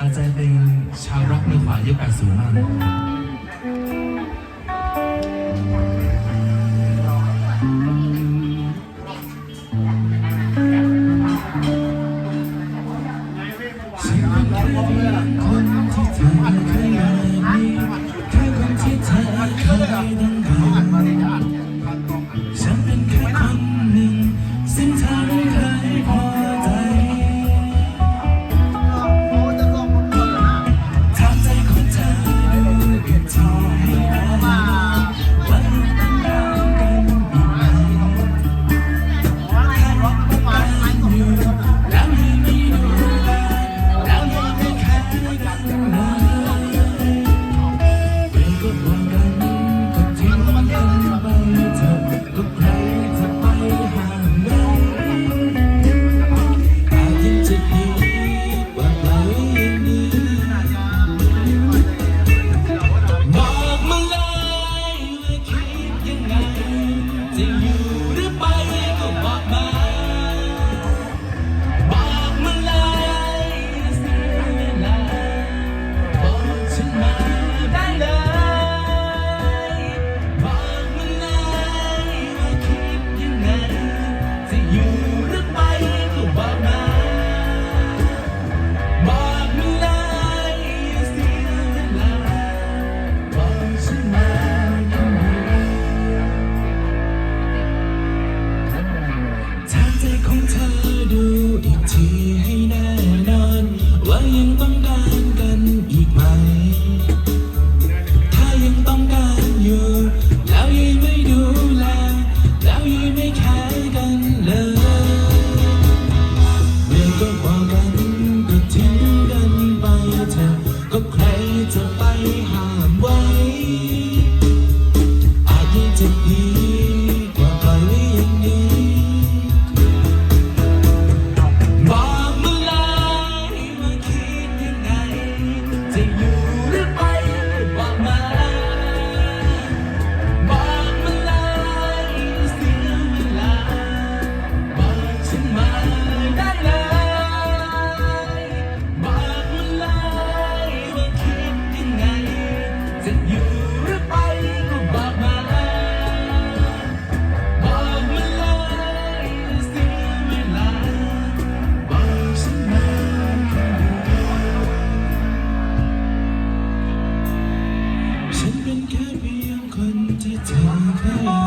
อาจารย์เป็นชาวร็อกมือขวายุค80มาก to buy. 推开